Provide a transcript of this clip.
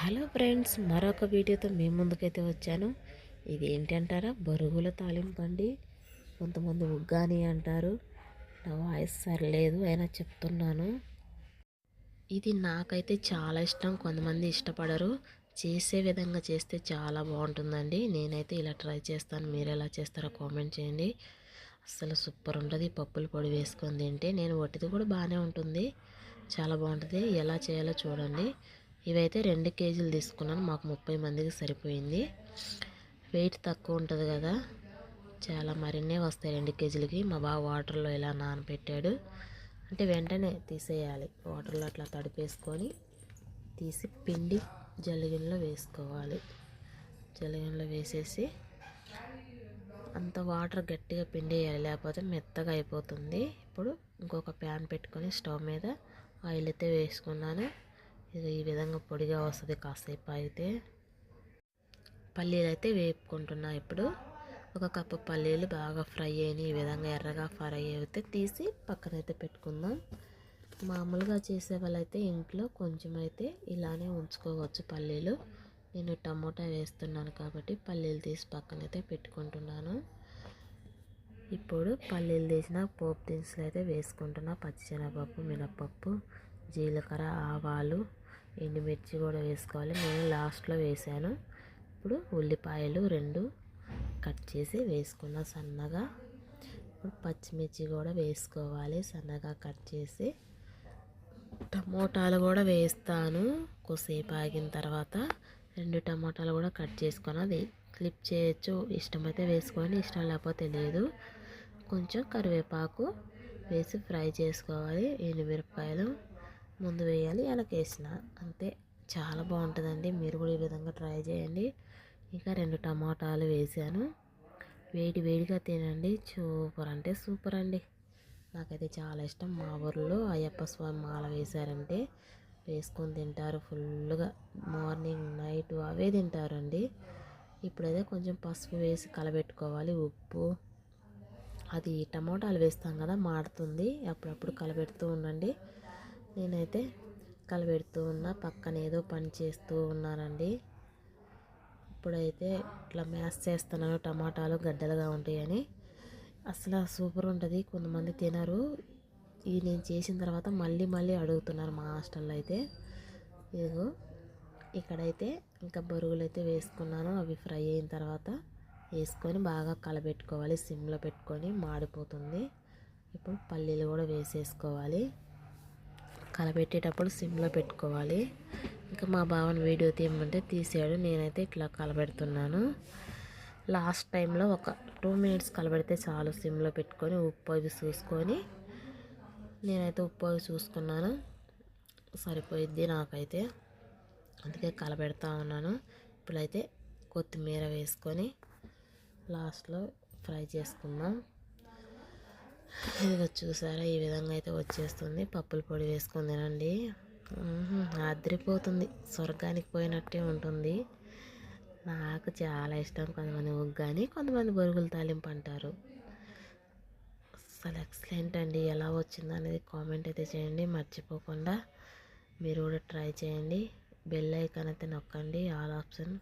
Hello friends మరొక వీడియోతో మీ ముందుకైతే వచ్చాను. ఇది ఏంటి అంటారా బరుగుల తాలింపు అండి కొంతమంది ఉగ్గాని అంటారు. నా వాయిస్ సరిలేదు అయినా చెప్తున్నాను. ఇది నాకైతే చాలా ఇష్టం. కొంతమంది ఇష్టపడరు. చేసే విధంగా చేస్తే చాలా బాగుంటుందండి. నేనైతే ఇలా ట్రై చేస్తాను. మీరు ఎలా చేస్తారో కామెంట్ చేయండి. అసలు సూపర్ ఉంటుంది. పప్పుల పొడి వేసుకొని తింటే నేను వట్టిది కూడా బాగానే ఉంటుంది. చాలా బాగుంటుంది. ఎలా చేయాలో చూడండి. ఇవైతే రెండు కేజీలు తీసుకున్నాను. మాకు ముప్పై మందికి సరిపోయింది. వెయిట్ తక్కువ ఉంటుంది కదా. చాలా మరిన్నే వస్తాయి రెండు కేజీలకి. మా బావ వాటర్లో ఇలా నానబెట్టాడు అంటే వెంటనే తీసేయాలి. వాటర్లో అట్లా తడిపేసుకొని తీసి పిండి జలిగిన్లో వేసుకోవాలి. జలిగిన్లో వేసేసి అంత వాటర్ గట్టిగా పిండి వేయాలి లేకపోతే మెత్తగా అయిపోతుంది. ఇప్పుడు ఇంకొక ప్యాన్ పెట్టుకొని స్టవ్ మీద ఆయిల్ అయితే వేసుకున్నాను. ఇక ఈ విధంగా పొడిగా వస్తుంది కాసేపు అయితే. పల్లీలు అయితే వేపుకుంటున్నా ఇప్పుడు. ఒక కప్పు పల్లీలు బాగా ఫ్రై అయినాయి. ఈ విధంగా ఎర్రగా ఫ్రై అయితే తీసి పక్కనైతే పెట్టుకుందాం. మామూలుగా చేసే వాళ్ళైతే ఇంట్లో కొంచెం అయితే ఇలానే ఉంచుకోవచ్చు పల్లీలు. నేను టమోటా వేస్తున్నాను కాబట్టి పల్లీలు తీసి పక్కనైతే పెట్టుకుంటున్నాను. ఇప్పుడు పల్లీలు తీసిన పోపు దినుసులు అయితే వేసుకుంటున్నా. పచ్చిశనగపప్పు మినపప్పు జీలకర్ర ఆవాలు ఎండుమిర్చి కూడా వేసుకోవాలి. నేను లాస్ట్లో వేసాను. ఇప్పుడు ఉల్లిపాయలు రెండు కట్ చేసి వేసుకున్న సన్నగా. ఇప్పుడు పచ్చిమిర్చి కూడా వేసుకోవాలి సన్నగా కట్ చేసి. టమోటాలు కూడా వేస్తాను. కొద్దిసేపు ఆగిన తర్వాత రెండు టమోటాలు కూడా కట్ చేసుకొని అది క్లిప్ చేయొచ్చు. ఇష్టమైతే వేసుకొని ఇష్టం లేకపోతే లేదు. కొంచెం కరివేపాకు వేసి ఫ్రై చేసుకోవాలి. ఎండుమిరపకాయలు ముందు వేయాలి వేసిన. అంతే. చాలా బాగుంటుందండి. మీరు కూడా ఈ విధంగా ట్రై చేయండి. ఇంకా రెండు టమాటాలు వేసాను. వేడి వేడిగా తినండి. సూపర్ అంటే సూపర్ అండి. నాకైతే చాలా ఇష్టం. మా ఊర్లో అయ్యప్ప స్వామి మాల వేశారంటే వేసుకొని తింటారు. ఫుల్గా మార్నింగ్ నైట్ అవే తింటారండి. ఇప్పుడైతే కొంచెం పసుపు వేసి కలబెట్టుకోవాలి. ఉప్పు. అది టమోటాలు వేస్తాం కదా మాడుతుంది. అప్పుడప్పుడు కలబెడుతూ ఉండండి. నేనైతే కలబెడుతూ ఉన్నా పక్కన ఏదో పని చేస్తూ ఉన్నారండి ఇప్పుడైతే ఇట్లా మ్యాష్ చేస్తున్నాను టమాటాలు గడ్డలుగా ఉంటాయని. అసలు సూపర్ ఉంటుంది కొంతమంది తినరు. ఇది నేను చేసిన తర్వాత మళ్ళీ మళ్ళీ అడుగుతున్నారు మా హాస్టల్లో అయితే. ఇదిగో ఇక్కడైతే ఇంకా బరుగులు అయితే వేసుకున్నాను అవి ఫ్రై అయిన తర్వాత వేసుకొని బాగా కలబెట్టుకోవాలి సిమ్లో పెట్టుకొని మాడిపోతుంది. ఇప్పుడు పల్లీలు కూడా వేసేసుకోవాలి. కలబెట్టేటప్పుడు సిమ్లో పెట్టుకోవాలి. ఇంకా మా బావని వీడియో తీయమంటే తీసాడు. నేనైతే ఇట్లా కలబెడుతున్నాను. లాస్ట్ టైంలో ఒక టూ మినిట్స్ కలబెడితే చాలు సిమ్లో పెట్టుకొని ఉప్పు అవి చూసుకొని. నేనైతే ఉప్పు అవి చూసుకున్నాను. సరిపోయిద్ది నాకైతే. అందుకే కలబెడతా ఉన్నాను. ఇప్పుడైతే కొత్తిమీర వేసుకొని లాస్ట్లో ఫ్రై చేసుకుందాం. ఇదిగో చూసారా? ఈ విధంగా అయితే వచ్చేస్తుంది. పప్పుల పొడి వేసుకొని తినండి. అదిరిపోతుంది. స్వర్గానికి పోయినట్టే ఉంటుంది. నాకు చాలా ఇష్టం కొంతమంది ఉగ్గాని కొంతమంది బొరుగులు తాలింపు అంటారు. అసలు ఎక్సలెంట్ అండి. ఎలా వచ్చిందో అనేది కామెంట్ అయితే చేయండి. మర్చిపోకుండా మీరు కూడా ట్రై చేయండి. బెల్ ఐకాన్ అయితే నొక్కండి. All option